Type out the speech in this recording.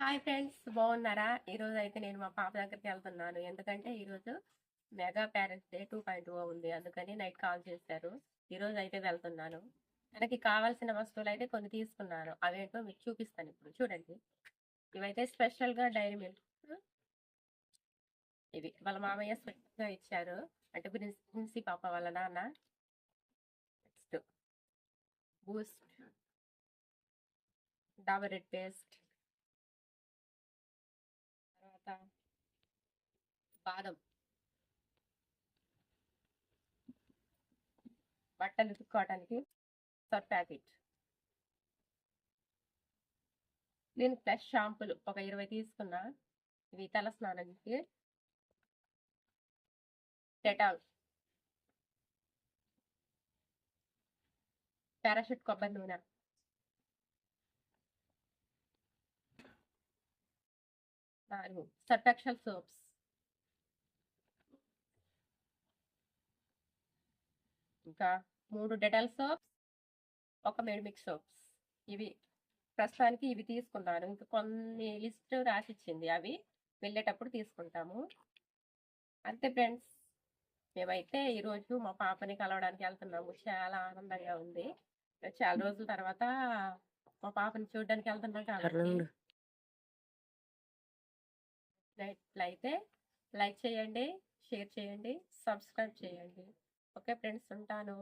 Hi friends బాగున్నారా? ఈరోజు అయితే నేను మా పాప దగ్గరికి వెళ్తున్నాను. ఎందుకంటే ఈరోజు mega parents day two point O ఉంది. అందుకని నైట్ కాల్ చేశారు. ఈరోజు అయితే వెళ్తున్నాను. మనకి కావాల్సిన వస్తువులు అయితే కొన్ని తీసుకున్నాను. అవేంటో మీకు చూపిస్తాను ఇప్పుడు. చూడండి. ఇవైతే స్పెషల్గా డైరీ మిల్క్ ఇవి వాళ్ళ మామయ్య స్పెషల్గా ఇచ్చారు. అంటే ప్రిన్స్ ప్రిన్సీ పాప వాళ్ళ నాన్న. Next Boost. Dabur red paste. తర్వాత బాదం. బట్టలు ఉతుక్కోవటానికి సర్ఫ్ ప్యాకెట్. నేను ప్లస్ షాంపులు ఒక ఇరవై తీసుకున్నా. ఇవి తల స్నానానికి. డెటాల్. పారాషూట్ కొబ్బరి నూనె. నాలుగు సర్ఫెక్షల్ సోప్స్. ఇంకా మూడు డెటాల్ సోప్స్ ఒక మెడిమిక్ సోప్స్. ఇవి ప్రస్తుతానికి ఇవి తీసుకున్నాను. ఇంకా కొన్ని లిస్ట్ రాసిచ్చింది అవి. వెళ్ళేటప్పుడు తీసుకుంటాము. అంతే ఫ్రెండ్స్. మేమైతే ఈరోజు మా పాపని కలవడానికి వెళ్తున్నాము. చాలా ఆనందంగా ఉంది. చాలా రోజుల తర్వాత మా పాపని చూడడానికి వెళ్తున్నాం కాబట్టి అయితే లైక్ చేయండి షేర్ చేయండి సబ్స్క్రైబ్ చేయండి. ఓకే ఫ్రెండ్స్ ఉంటాను.